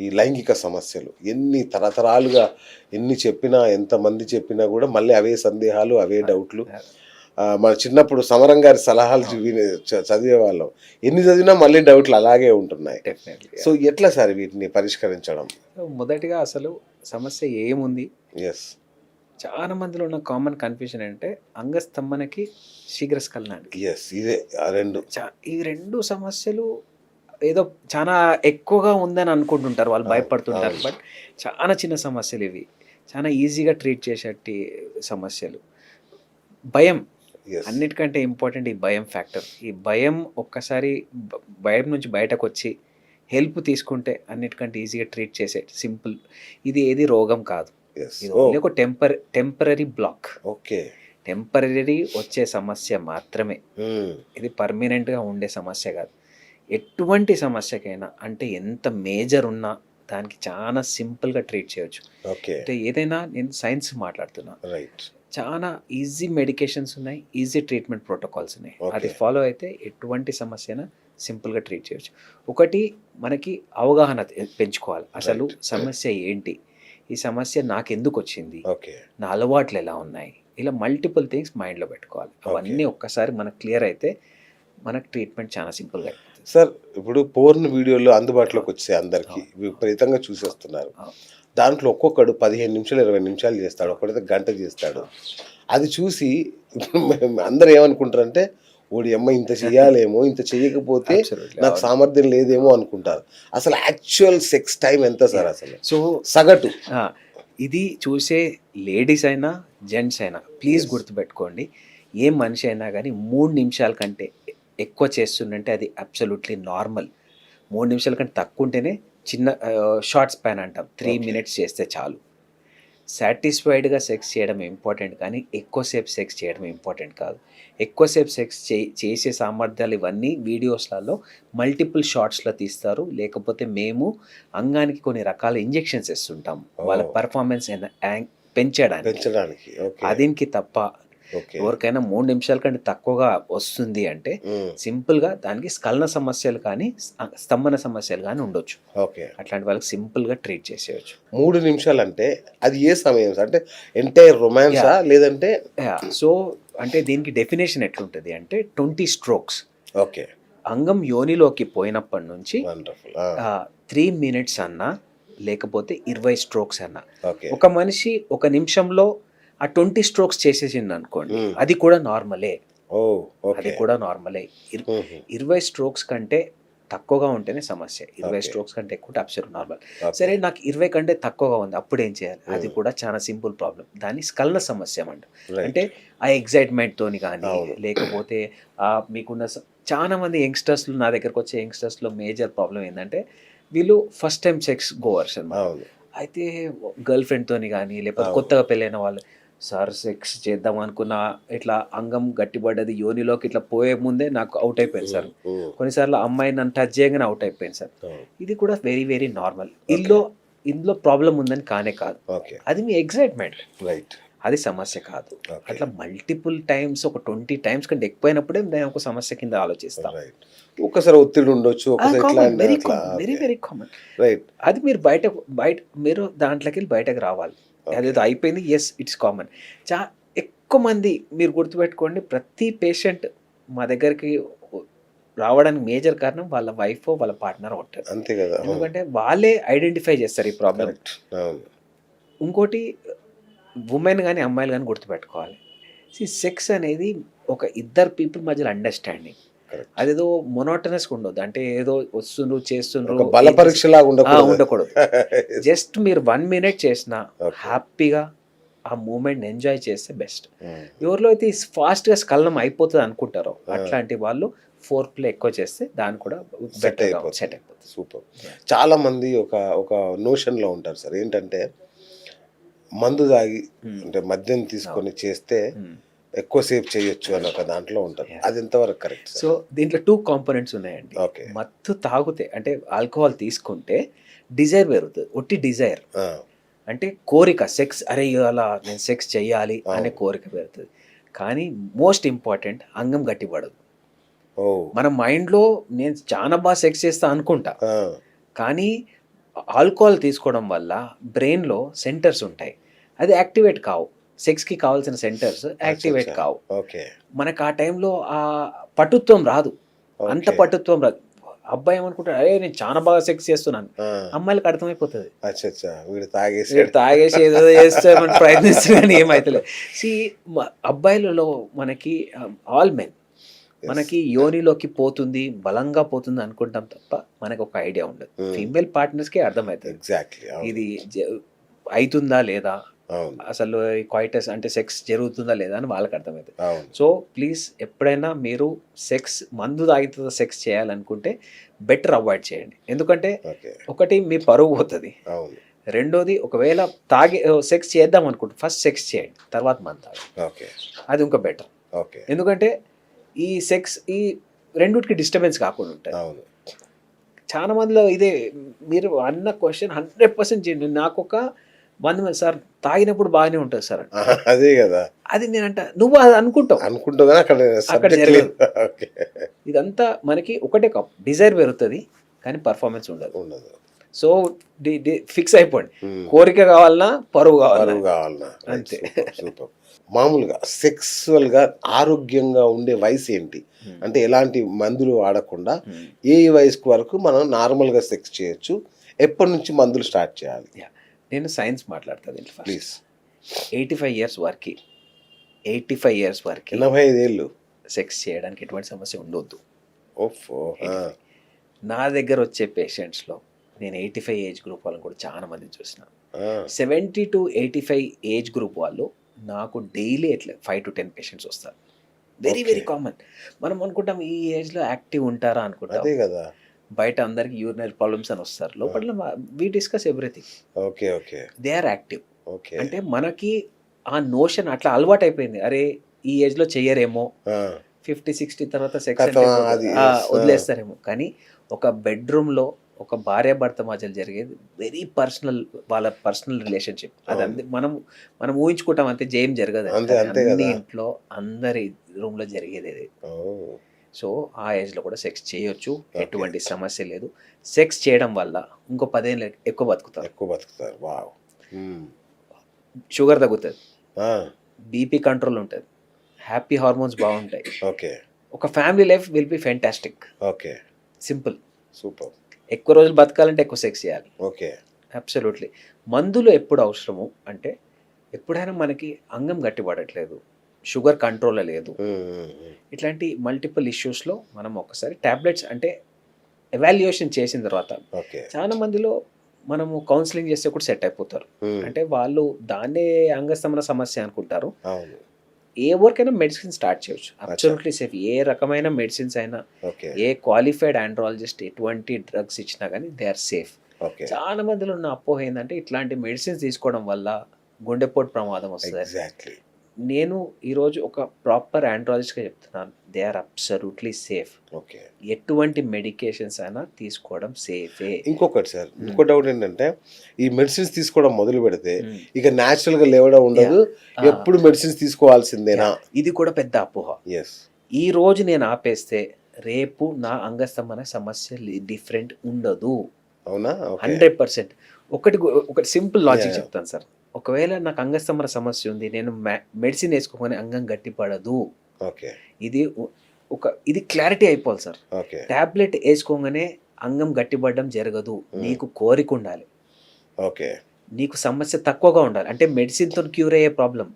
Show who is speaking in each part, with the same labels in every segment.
Speaker 1: ఈ లైంగిక సమస్యలు ఎన్ని తరతరాలుగా ఎన్ని చెప్పినా ఎంతమంది చెప్పినా కూడా మళ్ళీ అవే సందేహాలు అవే డౌట్లు. మన చిన్నప్పుడు సమరం గారి సలహాలు విని చ- చదివే వాళ్ళం ఎన్ని చదివినా మళ్ళీ డౌట్లు అలాగే ఉంటున్నాయి. సో ఎట్లా సార్ వీటిని పరిష్కరించడం?
Speaker 2: మొదటిగా అసలు సమస్య ఏముంది?
Speaker 1: ఎస్
Speaker 2: చాలా మందిలో ఉన్న కామన్ కన్ఫ్యూజన్ అంటే అంగస్తంభనకి శీఘ్రస్ఖలనానికి
Speaker 1: ఎస్ ఇదే రెండు.
Speaker 2: ఈ రెండు సమస్యలు ఏదో చాలా ఎక్కువగా ఉందని అనుకుంటుంటారు వాళ్ళు భయపడుతుంటారు. బట్ చాలా చిన్న సమస్యలు ఇవి. చాలా ఈజీగా ట్రీట్ చేసేటి సమస్యలు. భయం. అన్నిటికంటే ఇంపార్టెంట్ ఈ భయం ఫ్యాక్టర్. ఈ భయం ఒక్కసారి భయం నుంచి బయటకు వచ్చి హెల్ప్ తీసుకుంటే అన్నిటికంటే ఈజీగా ట్రీట్ చేసే సింపుల్. ఇది ఏది రోగం కాదు. ఇది ఓన్లీ ఒక temper temporary block.
Speaker 1: Okay.
Speaker 2: Temporary వచ్చే సమస్య మాత్రమే. ఇది పర్మనెంట్గా ఉండే సమస్య కాదు. ఎటువంటి సమస్యకైనా అంటే ఎంత మేజర్ ఉన్నా దానికి చాలా సింపుల్గా ట్రీట్ చేయొచ్చు.
Speaker 1: ఓకే.
Speaker 2: అంటే ఏదైనా నేను సైన్స్ మాట్లాడుతున్నా.
Speaker 1: రైట్.
Speaker 2: చాలా ఈజీ మెడికేషన్స్ ఉన్నాయి ఈజీ ట్రీట్మెంట్ ప్రోటోకాల్స్ ఉన్నాయి. అది ఫాలో అయితే ఎటువంటి సమస్యన సింపుల్గా ట్రీట్ చేయొచ్చు. ఒకటి మనకి అవగాహన పెంచుకోవాలి. అసలు. సమస్య ఏంటి? ఈ సమస్య నాకు ఎందుకు వచ్చింది
Speaker 1: ఓకే.
Speaker 2: నా అలవాట్లు ఎలా ఉన్నాయి? ఇలా మల్టిపుల్ థింగ్స్ మైండ్లో పెట్టుకోవాలి. అవన్నీ ఒక్కసారి మనకు క్లియర్ అయితే మనకు ట్రీట్మెంట్ చాలా సింపుల్గా
Speaker 1: సార్ ఇప్పుడు పోర్న్ వీడియోలు అందుబాటులోకి వచ్చాయి అందరికి. విపరీతంగా చూసేస్తున్నారు. దాంట్లో ఒక్కొక్కడు పదిహేను నిమిషాలు ఇరవై నిమిషాలు చేస్తాడు ఒకడైతే గంట చేస్తాడు. అది చూసి అందరు ఏమనుకుంటారంటే ఓడి అమ్మ ఇంత చెయ్యాలేమో ఇంత
Speaker 2: Absolutely.
Speaker 1: నాకు సామర్థ్యం లేదేమో అనుకుంటారు. అసలు యాక్చువల్ సెక్స్ టైం ఎంత సార్ అసలు?
Speaker 2: సో
Speaker 1: సగటు.
Speaker 2: ఇది చూసే లేడీస్ అయినా జెంట్స్ అయినా ప్లీజ్. గుర్తుపెట్టుకోండి. ఏ మనిషి అయినా కానీ మూడు నిమిషాల కంటే ఎక్కువ చేస్తుందంటే అది అబ్సల్యూట్లీ నార్మల్ మూడు నిమిషాల కంటే తక్కువ ఉంటేనే చిన్న షార్ట్ స్పాన్ అంటాం. త్రీ. మినిట్స్ చేస్తే చాలు. సాటిస్ఫైడ్గా సెక్స్ చేయడం ఇంపార్టెంట్ కానీ ఎక్కువసేపు సెక్స్ చేయడం ఇంపార్టెంట్ కాదు. ఎక్కువసేపు సెక్స్ చే చేసే సామర్థ్యాలు ఇవన్నీ వీడియోస్లలో మల్టిపుల్ షార్ట్స్లో తీస్తారు. లేకపోతే మేము అంగానికి కొన్ని రకాల ఇంజెక్షన్స్ ఇస్తుంటాం వాళ్ళ. పర్ఫార్మెన్స్ పెంచడానికి.
Speaker 1: పెంచడానికి
Speaker 2: అదికి తప్ప ఎవరికైనా మూడు నిమిషాల కంటే తక్కువగా వస్తుంది అంటే
Speaker 1: ఉమ్,
Speaker 2: సింపుల్గా దానికి స్కలన సమస్యలు కానీ స్త- స్తంభన సమస్యలు కానీ ఉండొచ్చు.
Speaker 1: ఓకే.
Speaker 2: అట్లాంటి వాళ్ళకి సింపుల్గా ట్రీట్ చేసేయచ్చు.
Speaker 1: మూడు నిమిషాలు అంటే అది ఏ సమయం అంటే ఎంటైర్ రొమాన్సా లేదంటే
Speaker 2: సో అంటే దీనికి డెఫినేషన్ ఎట్లుంటుంది అంటే ట్వంటీ స్ట్రోక్స్.
Speaker 1: ఓకే.
Speaker 2: అంగం యోనిలోకి పోయినప్పటి నుంచి త్రీ మినిట్స్ అన్నా లేకపోతే ఇరవై స్ట్రోక్స్ అన్నా. ఒక మనిషి ఒక నిమిషంలో ఆ ట్వంటీ స్ట్రోక్స్ చేసేసింది అనుకోండి. అది కూడా నార్మలే. అది కూడా నార్మలే. ఇర్- ఇరవై స్ట్రోక్స్ కంటే తక్కువగా ఉంటేనే సమస్య. ఇరవై. స్ట్రోక్స్ కంటే ఎక్కువ అబ్సర్వ్ నార్మల్. సరే నాకు ఇరవై కంటే తక్కువగా ఉంది అప్పుడు ఏం చేయాలి? అది. కూడా చాలా సింపుల్ ప్రాబ్లం. దాన్ని స్కలన సమస్య అంట అంటే ఆ ఎగ్జైట్మెంట్ తోని కానీ. లేకపోతే మీకున్న చాలా మంది యంగ్స్టర్స్లో నా దగ్గరకు వచ్చే యంగ్స్టర్స్లో మేజర్ ప్రాబ్లం ఏంటంటే వీళ్ళు ఫస్ట్ టైం సెక్స్ గోవర్స్ అన్నమాట.
Speaker 1: అవును.
Speaker 2: అయితే గర్ల్ ఫ్రెండ్ తోని కానీ లేకపోతే. కొత్తగా పెళ్ళైన వాళ్ళు సార్ సెక్స్ చేద్దాం అనుకున్న ఇట్లా అంగం గట్టిపడ్డది యోనిలోకి ఇట్లా పోయే ముందే నాకు అవుట్ అయిపోయింది సార్. కొన్నిసార్లు అమ్మాయి నన్ను టచ్ చేయగానే అవుట్ అయిపోయింది సార్. ఇది కూడా వెరీ వెరీ నార్మల్ ఇందులో ఇందులో ప్రాబ్లం ఉందని కానే కాదు. అది మీ ఎగ్జైట్మెంట్
Speaker 1: రైట్
Speaker 2: అది సమస్య కాదు. అట్లా మల్టిపుల్ టైమ్స్ ఒక ట్వంటీ టైమ్స్ కంటే ఎక్కువైనప్పుడే నేను ఒక సమస్య కింద ఆలోచిస్తాం.
Speaker 1: రైట్ ఒక్కసారి ఒత్తిడి ఉండొచ్చు ఒకసారి
Speaker 2: very very very common
Speaker 1: right
Speaker 2: అది మీరు బయట బయట మీరు దాంట్లోకి వెళ్ళి బయటకు రావాలి. అదేదో అయిపోయింది ఎస్ ఇట్స్ కామన్ చా ఎక్కువ మంది మీరు గుర్తుపెట్టుకోండి ప్రతి పేషెంట్ మా దగ్గరికి రావడానికి మేజర్ కారణం వాళ్ళ వైఫ్ వాళ్ళ పార్ట్నర్ ఉంటారు.
Speaker 1: అంతే కదా.
Speaker 2: ఎందుకంటే వాళ్ళే ఐడెంటిఫై చేస్తారు ఈ ప్రాబ్లం
Speaker 1: కరెక్ట్ అవును.
Speaker 2: ఇంకోటి ఉమెన్ కానీ అమ్మాయిలు కానీ గుర్తుపెట్టుకోవాలి. సెక్స్ అనేది ఒక ఇద్దరు పీపుల్ మధ్యలో అండర్స్టాండింగ్ అదేదో మొనోటనస్గా ఉండదు అంటే ఏదో వస్తుండ్రు చేస్తుండ్రు
Speaker 1: బల పరీక్ష లాగా
Speaker 2: ఆ,
Speaker 1: ఉండకూడదు.
Speaker 2: జస్ట్ మీరు వన్ మినిట్ చేసినా. హ్యాపీగా ఆ మూమెంట్ ఎంజాయ్ చేస్తే బెస్ట్.
Speaker 1: ఉమ్,
Speaker 2: ఎవరిలో అయితే ఫాస్ట్గా స్కలనం అయిపోతుంది అనుకుంటారో
Speaker 1: Ah.
Speaker 2: అట్లాంటి వాళ్ళు ఫోర్ ప్లే ఎక్కువ చేస్తే దాన్ని కూడా బెటర్గా
Speaker 1: అయిపోతుంది.
Speaker 2: సెట్ అయిపోతుంది.
Speaker 1: సూపర్ చాలా మంది ఒక ఒక notion లో ఉంటారు సార్. ఏంటంటే మందు తాగి. అంటే మద్యం తీసుకొని చేస్తే. ఎక్కువసేపు చేయొచ్చు అని ఒక దాంట్లో
Speaker 2: Yeah.
Speaker 1: అది ఎంతవరకు కరెక్ట్
Speaker 2: సో దీంట్లో టూ కాంపోనెంట్స్ ఉన్నాయండి.
Speaker 1: ఓకే.
Speaker 2: మత్తు తాగితే అంటే ఆల్కహాల్ తీసుకుంటే డిజైర్ పెరుగుతుంది ఒట్టి డిజైర్. అంటే కోరిక సెక్స్ అరే ఇవాళ నేను సెక్స్ చెయ్యాలి అనే. కోరిక పెరుగుతుంది. కానీ మోస్ట్ ఇంపార్టెంట్ అంగం గట్టిపడదు.
Speaker 1: ఓ.
Speaker 2: మన మైండ్లో నేను చాలా బాగా సెక్స్ చేస్తా అనుకుంటా. కానీ ఆల్కహాల్ తీసుకోవడం వల్ల బ్రెయిన్లో సెంటర్స్ ఉంటాయి. అది యాక్టివేట్ కావు. సెక్స్కి కావాల్సిన సెంటర్స్ యాక్టివేట్. కావు.
Speaker 1: ఓకే.
Speaker 2: మనకు ఆ టైంలో ఆ పటుత్వం రాదు. అంత. పటుత్వం రాదు. అబ్బాయి ఏమనుకుంటాడు? అరే నేను చాలా బాగా సెక్స్ చేస్తున్నాను. అమ్మాయిలకు అర్థమైపోతుంది.
Speaker 1: వీడు తాగేసి
Speaker 2: వీడు తాగేసి ఏదో చేస్తే మనం ప్రయత్నిస్తే కానీ ఏమైతలేదు సి అబ్బాయిలలో మనకి ఆల్ మెన్. మనకి యోనిలోకి పోతుంది బలంగా పోతుంది అనుకుంటాం తప్ప మనకు ఒక ఐడియా ఉండదు.
Speaker 1: Hmm.
Speaker 2: ఫీమేల్ పార్ట్నర్స్కి అర్థమవుతుంది.
Speaker 1: ఎగ్జాక్ట్లీ
Speaker 2: ఇది అవుతుందా లేదా? అసలు క్వైటస్ అంటే సెక్స్ జరుగుతుందా లేదా అని వాళ్ళకి అర్థమవుతుంది. సో ప్లీజ్ ఎప్పుడైనా మీరు సెక్స్ మందు తాగితే సెక్స్ చేయాలనుకుంటే బెటర్ అవాయిడ్ చేయండి. ఎందుకంటే ఒకటి మీ పరువు పోతుంది. రెండోది ఒకవేళ తాగే సెక్స్ చేద్దాం అనుకుంటే ఫస్ట్ సెక్స్ చేయండి తర్వాత మందు తాగండి.
Speaker 1: ఓకే.
Speaker 2: అది ఇంకా బెటర్
Speaker 1: ఓకే.
Speaker 2: ఎందుకంటే ఈ సెక్స్ ఈ రెండుకి డిస్టర్బెన్స్ కాకుండా ఉంటుంది
Speaker 1: అవును.
Speaker 2: చాలా మందిలో ఇదే మీరు అన్న క్వశ్చన్ హండ్రెడ్ పర్సెంట్ చేయండి నాకు ఒక వంద మంది సార్ తాగినప్పుడు బాగానే ఉంటుంది సార్
Speaker 1: అదే కదా.
Speaker 2: అది నేనంట నువ్వు అది అనుకుంటావు.
Speaker 1: అనుకుంటున్నా అక్కడ
Speaker 2: జరగదు. ఇదంతా మనకి ఒకటే కప్. డిజైర్ పెరుగుతుంది కానీ పర్ఫార్మెన్స్ ఉండదు.
Speaker 1: ఉండదు.
Speaker 2: సో ఫిక్స్ అయిపోండి
Speaker 1: ఉమ్.
Speaker 2: కోరిక కావాలన్నా పరువు కావాలన్నా. అంతే.
Speaker 1: సూపర్ మామూలుగా సెక్సువల్గా ఆరోగ్యంగా ఉండే వయసు ఏంటి?
Speaker 2: Hmm.
Speaker 1: అంటే ఎలాంటి మందులు వాడకుండా
Speaker 2: Hmm.
Speaker 1: ఏ వయసు వరకు మనం నార్మల్గా సెక్స్ చేయొచ్చు? ఎప్పటి నుంచి మందులు స్టార్ట్ చేయాలి?
Speaker 2: నేను సైన్స్ మాట్లాడుతుంది first
Speaker 1: please
Speaker 2: eighty five years వరకు ఎయిటీ ఫైవ్ ఇయర్స్ వరకు
Speaker 1: ఎనభై ఐదేళ్ళు.
Speaker 2: సెక్స్ చేయడానికి ఎటువంటి సమస్య ఉండొద్దు.
Speaker 1: ఓఫో
Speaker 2: నా దగ్గర వచ్చే పేషెంట్స్లో నేను ఎయిటీ ఫైవ్ ఏజ్ గ్రూప్ వాళ్ళని కూడా చాలా మంది చూసిన. Seventy to eighty five age group వాళ్ళు నాకు డైలీ ఎట్లా ఫైవ్ టు టెన్ పేషెంట్స్ వస్తారు. Very very. కామన్. మనం అనుకుంటాం ఈ ఏజ్లో యాక్టివ్ ఉంటారా అనుకుంటాం.
Speaker 1: అదే కదా.
Speaker 2: బయట అందరికి యూరినరీ ప్రాబ్లమ్స్ అని వస్తారు. లోపల we discuss everything
Speaker 1: okay okay.
Speaker 2: They are active
Speaker 1: okay.
Speaker 2: అంటే మనకి ఆ నోషన్ అట్లా అలవాటు అయిపోయింది అరే ఈ ఏజ్లో చెయ్యరేమో. ఫిఫ్టీ సిక్స్టీ తర్వాత సెక్స్. వదిలేస్తారేమో. కానీ ఒక బెడ్రూమ్లో ఒక భార్య భర్త మధ్యలో జరిగేది. వెరీ పర్సనల్ వాళ్ళ పర్సనల్ రిలేషన్షిప్ అది అంతే మనం మనం ఊహించుకుంటాం అంతే జయం జరగదు. అన్ని. ఇంట్లో అందరి రూమ్లో జరిగేది
Speaker 1: ఓ,
Speaker 2: సో ఆ ఏజ్లో కూడా సెక్స్ చేయొచ్చు. ఎటువంటి సమస్య లేదు. సెక్స్ చేయడం వల్ల ఇంకో పదేళ్ళు ఎక్కువ బతుకుతారు.
Speaker 1: ఎక్కువ బతుకుతారు. వావ్.
Speaker 2: షుగర్ తగ్గుతుంది. బీపీ కంట్రోల్ ఉంటుంది. హ్యాపీ హార్మోన్స్ బాగుంటాయి.
Speaker 1: ఓకే.
Speaker 2: ఒక family life will be fantastic
Speaker 1: okay.
Speaker 2: Simple
Speaker 1: super.
Speaker 2: ఎక్కువ రోజులు బతకాలంటే ఎక్కువ సెక్స్ చేయాలి.
Speaker 1: ఓకే.
Speaker 2: అబ్సల్యూట్లీ. మందులు ఎప్పుడు అవసరము? అంటే ఎప్పుడైనా మనకి అంగం గట్టిపడట్లేదు షుగర్ కంట్రోల్ లేదు. ఇట్లాంటి మల్టిపుల్ ఇష్యూస్లో మనం ఒకసారి ట్యాబ్లెట్స్ అంటే ఎవాల్యుయేషన్ చేసిన తర్వాత చాలా మందిలో మనము కౌన్సిలింగ్ చేస్తే కూడా సెట్ అయిపోతారు. అంటే వాళ్ళు దాన్నే అంగస్తమన సమస్య అనుకుంటారు. ఏ వరకైనా మెడిసిన్ స్టార్ట్ చేయొచ్చు. అబ్సల్యూట్లీ సేఫ్ ఏ రకమైన మెడిసిన్స్ అయినా
Speaker 1: ఓకే.
Speaker 2: ఏ క్వాలిఫైడ్ ఆండ్రాలజిస్ట్ ఎటువంటి డ్రగ్స్ ఇచ్చినా కానీ దే ఆర్ సేఫ్
Speaker 1: ఓకే.
Speaker 2: చాలా మందిలో ఉన్న అపోహ ఏంటంటే ఇట్లాంటి మెడిసిన్స్ తీసుకోవడం వల్ల గుండెపోటు ప్రమాదం వస్తుంది.
Speaker 1: ఎగ్జాక్ట్లీ
Speaker 2: నేను ఈరోజు ఒక ప్రాపర్ ఆండ్రాలజిస్ట్గా చెప్తున్నాను. They are absolutely safe
Speaker 1: okay.
Speaker 2: ఎటువంటి మెడికేషన్స్ అయినా తీసుకోవడం సేఫే
Speaker 1: ఇంకొకటి సార్ ఇంకో డౌట్ ఏంటంటే ఈ మెడిసిన్స్ తీసుకోవడం మొదలు పెడితే
Speaker 2: Hmm.
Speaker 1: ఇక న్యాచురల్గా లేవడం ఉండదు.
Speaker 2: Ah.
Speaker 1: ఎప్పుడు మెడిసిన్స్ తీసుకోవాల్సిందేనా?
Speaker 2: ఇది కూడా పెద్ద అపోహ.
Speaker 1: ఎస్
Speaker 2: ఈ రోజు నేను ఆపేస్తే రేపు నా అంగస్తంభన సమస్య డిఫరెంట్ ఉండదు.
Speaker 1: అవునా?
Speaker 2: Hundred percent. ఒకటి ఒకటి సింపుల్ లాజిక్. చెప్తాను సార్. ఒకవేళ నాకు అంగస్తంభన సమస్య ఉంది నేను మెడిసిన్ వేసుకోగానే అంగం గట్టిపడదు
Speaker 1: ఓకే.
Speaker 2: ఇది ఒక ఇది క్లారిటీ అయిపోవాలి సార్.
Speaker 1: ఓకే.
Speaker 2: టాబ్లెట్ వేసుకోగానే అంగం గట్టిపడడం జరగదు. నీకు కోరిక ఉండాలి.
Speaker 1: ఓకే.
Speaker 2: నీకు సమస్య తక్కువగా ఉండాలి. అంటే మెడిసిన్తో క్యూర్ అయ్యే ప్రాబ్లం.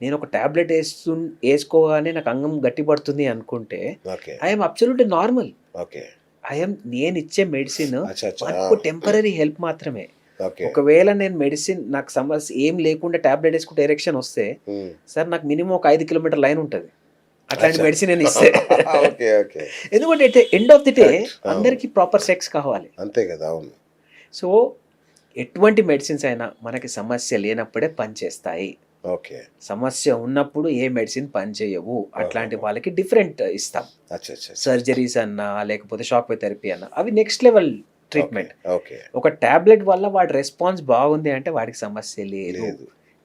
Speaker 2: నేను ఒక టాబ్లెట్ వేస్తు వేసుకోగానే నాకు అంగం గట్టిపడుతుంది అనుకుంటే I'm absolute normal
Speaker 1: okay.
Speaker 2: I'm నేను ఇచ్చే మెడిసిన్ టెంపరీ హెల్ప్ మాత్రమే. ఒకవేళ నేను మెడిసిన్ నాకు సమస్య ఏం లేకుండా టాబ్లెట్ వేసుకుంటే ఎరెక్షన్ వస్తే
Speaker 1: ఉమ్.
Speaker 2: సార్ నాకు మినిమం ఒక ఐదు కిలోమీటర్ లైన్ ఉంటుంది. అట్లాంటి. మెడిసిన్ నేను ఇస్తే. ఎందుకంటే ఎండ్ ఆఫ్ ది డే. అందరికీ ప్రాపర్ సెక్స్ కావాలి.
Speaker 1: అంతే కదా అవును.
Speaker 2: సో ఎటువంటి మెడిసిన్స్ అయినా మనకి సమస్య లేనప్పుడే పనిచేస్తాయి
Speaker 1: ఓకే
Speaker 2: సమస్య ఉన్నప్పుడు ఏ మెడిసిన్ పనిచేయవు అట్లాంటి వాళ్ళకి డిఫరెంట్ ఇస్తాం. సర్జరీస్ అన్నా లేకపోతే షాక్ థెరపీ అన్నా అవి నెక్స్ట్ లెవెల్ ట్రీట్మెంట్.
Speaker 1: ఓకే
Speaker 2: ఒక టాబ్లెట్ వల్ల వాడి రెస్పాన్స్ బాగుంది అంటే వాడికి సమస్య
Speaker 1: లేదు.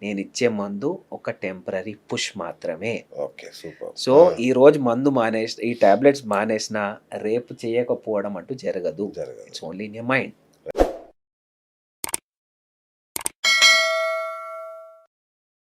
Speaker 2: నేను ఇచ్చే మందు ఒక టెంపరీ పుష్ మాత్రమే.
Speaker 1: Okay super.
Speaker 2: సో ఈ రోజు మందు మానేసి ఈ టాబ్లెట్స్ మానేసినా రేపు చేయకపోవడం అంటూ జరగదు.
Speaker 1: జరగదు.
Speaker 2: It's only in your mind